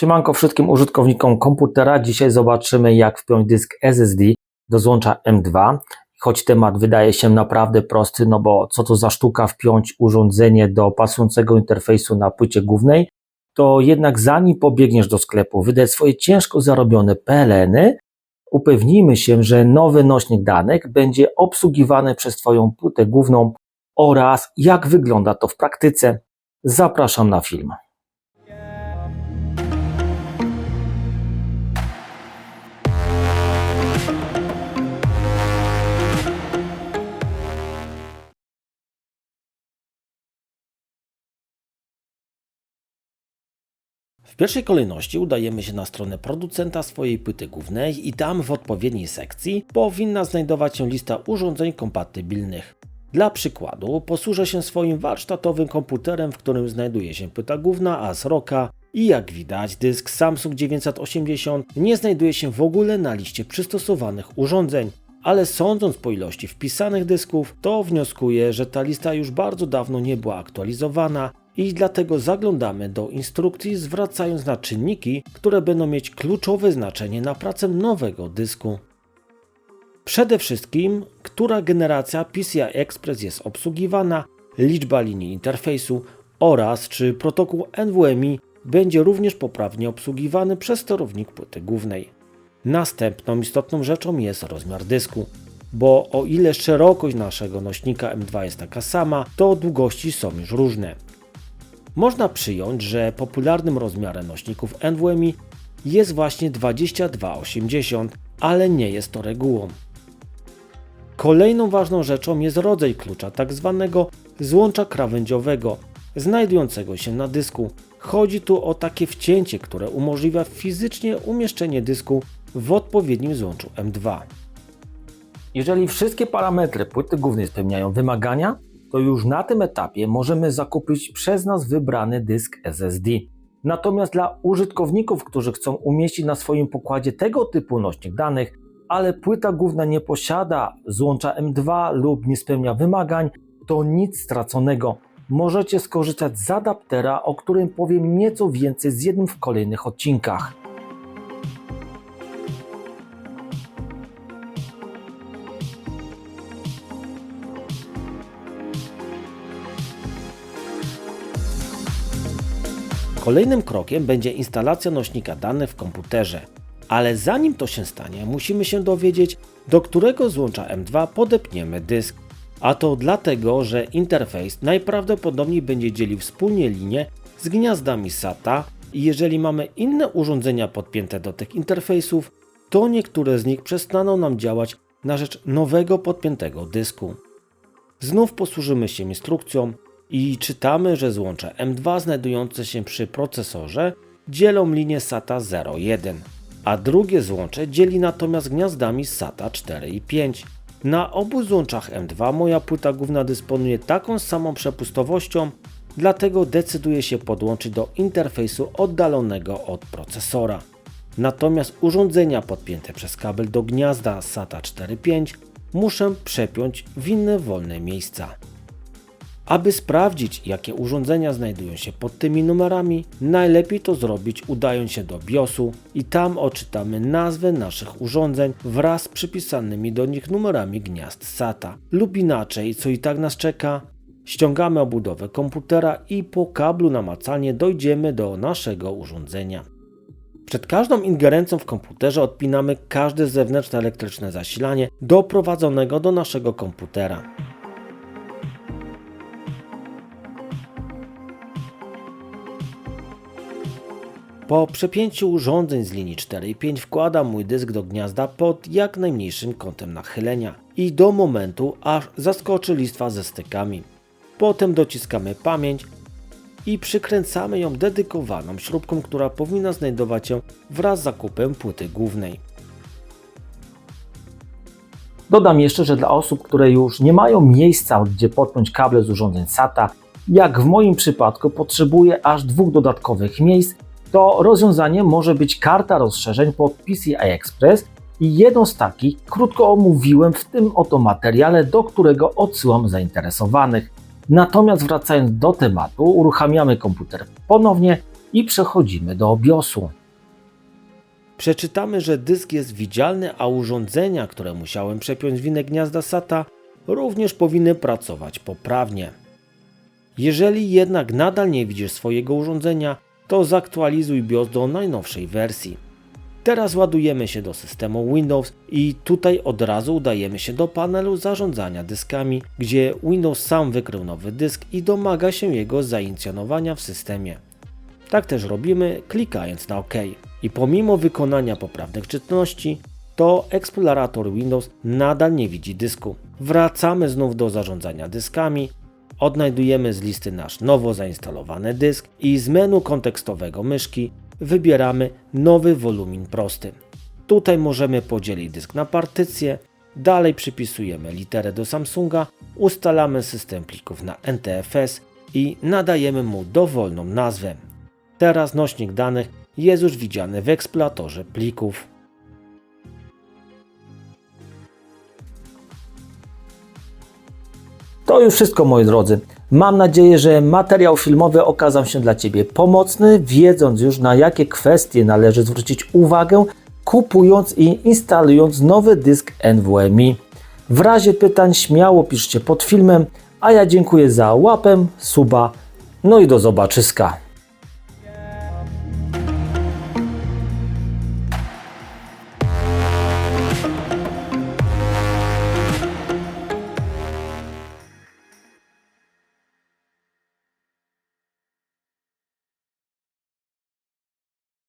Siemanko wszystkim użytkownikom komputera. Dzisiaj zobaczymy jak wpiąć dysk SSD do złącza M2. Choć temat wydaje się naprawdę prosty, no bo co to za sztuka wpiąć urządzenie do pasującego interfejsu na płycie głównej, to jednak zanim pobiegniesz do sklepu, wydać swoje ciężko zarobione PLN-y, upewnijmy się, że nowy nośnik danych będzie obsługiwany przez Twoją płytę główną oraz jak wygląda to w praktyce. Zapraszam na film. W pierwszej kolejności udajemy się na stronę producenta swojej płyty głównej i tam w odpowiedniej sekcji powinna znajdować się lista urządzeń kompatybilnych. Dla przykładu posłużę się swoim warsztatowym komputerem, w którym znajduje się płyta główna ASRock'a i jak widać dysk Samsung 980 nie znajduje się w ogóle na liście przystosowanych urządzeń. Ale sądząc po ilości wpisanych dysków, to wnioskuję, że ta lista już bardzo dawno nie była aktualizowana i dlatego zaglądamy do instrukcji, zwracając na czynniki, które będą mieć kluczowe znaczenie na pracę nowego dysku. Przede wszystkim, która generacja PCI Express jest obsługiwana, liczba linii interfejsu oraz czy protokół NVMe będzie również poprawnie obsługiwany przez sterownik płyty głównej. Następną istotną rzeczą jest rozmiar dysku, bo o ile szerokość naszego nośnika M2 jest taka sama, to długości są już różne. Można przyjąć, że popularnym rozmiarem nośników NVMe jest właśnie 2280, ale nie jest to regułą. Kolejną ważną rzeczą jest rodzaj klucza, tak zwanego złącza krawędziowego, znajdującego się na dysku. Chodzi tu o takie wcięcie, które umożliwia fizycznie umieszczenie dysku w odpowiednim złączu M2. Jeżeli wszystkie parametry płyty głównej spełniają wymagania, to już na tym etapie możemy zakupić przez nas wybrany dysk SSD. Natomiast dla użytkowników, którzy chcą umieścić na swoim pokładzie tego typu nośnik danych, ale płyta główna nie posiada złącza M2 lub nie spełnia wymagań, to nic straconego. Możecie skorzystać z adaptera, o którym powiem nieco więcej z jednym w kolejnych odcinkach. Kolejnym krokiem będzie instalacja nośnika danych w komputerze. Ale zanim to się stanie, musimy się dowiedzieć, do którego złącza M2 podepniemy dysk. A to dlatego, że interfejs najprawdopodobniej będzie dzielił wspólnie linię z gniazdami SATA i jeżeli mamy inne urządzenia podpięte do tych interfejsów, to niektóre z nich przestaną nam działać na rzecz nowego podpiętego dysku. Znów posłużymy się instrukcją, i czytamy, że złącze M2 znajdujące się przy procesorze dzielą linię SATA 0,1, a drugie złącze dzieli natomiast gniazdami SATA 4 i 5. Na obu złączach M2 moja płyta główna dysponuje taką samą przepustowością, dlatego decyduję się podłączyć do interfejsu oddalonego od procesora. Natomiast urządzenia podpięte przez kabel do gniazda SATA 4.5 muszę przepiąć w inne wolne miejsca. Aby sprawdzić, jakie urządzenia znajdują się pod tymi numerami, najlepiej to zrobić udając się do BIOSu i tam odczytamy nazwę naszych urządzeń wraz z przypisanymi do nich numerami gniazd SATA. Lub inaczej, co i tak nas czeka, ściągamy obudowę komputera i po kablu namacalnie dojdziemy do naszego urządzenia. Przed każdą ingerencją w komputerze odpinamy każde zewnętrzne elektryczne zasilanie doprowadzonego do naszego komputera. Po przepięciu urządzeń z linii 4 i 5 wkładam mój dysk do gniazda pod jak najmniejszym kątem nachylenia i do momentu aż zaskoczy listwa ze stykami. Potem dociskamy pamięć i przykręcamy ją dedykowaną śrubką, która powinna znajdować się wraz z zakupem płyty głównej. Dodam jeszcze, że dla osób, które już nie mają miejsca, gdzie podpiąć kable z urządzeń SATA, jak w moim przypadku potrzebuję aż dwóch dodatkowych miejsc, to rozwiązanie może być karta rozszerzeń pod PCI Express i jedną z takich krótko omówiłem w tym oto materiale, do którego odsyłam zainteresowanych. Natomiast wracając do tematu, uruchamiamy komputer ponownie i przechodzimy do BIOSu. Przeczytamy, że dysk jest widzialny, a urządzenia, które musiałem przepiąć w inne gniazda SATA, również powinny pracować poprawnie. Jeżeli jednak nadal nie widzisz swojego urządzenia, to zaktualizuj BIOS do najnowszej wersji. Teraz ładujemy się do systemu Windows i tutaj od razu udajemy się do panelu zarządzania dyskami, gdzie Windows sam wykrył nowy dysk i domaga się jego zainicjonowania w systemie. Tak też robimy klikając na OK. I pomimo wykonania poprawnych czynności, to eksplorator Windows nadal nie widzi dysku. Wracamy znów do zarządzania dyskami, odnajdujemy z listy nasz nowo zainstalowany dysk i z menu kontekstowego myszki wybieramy nowy wolumin prosty. Tutaj możemy podzielić dysk na partycje, dalej przypisujemy literę do Samsunga, ustalamy system plików na NTFS i nadajemy mu dowolną nazwę. Teraz nośnik danych jest już widziany w eksploratorze plików. To już wszystko moi drodzy. Mam nadzieję, że materiał filmowy okazał się dla Ciebie pomocny, wiedząc już na jakie kwestie należy zwrócić uwagę, kupując i instalując nowy dysk NVMe. W razie pytań śmiało piszcie pod filmem, a ja dziękuję za łapę, suba, no i do zobaczyska.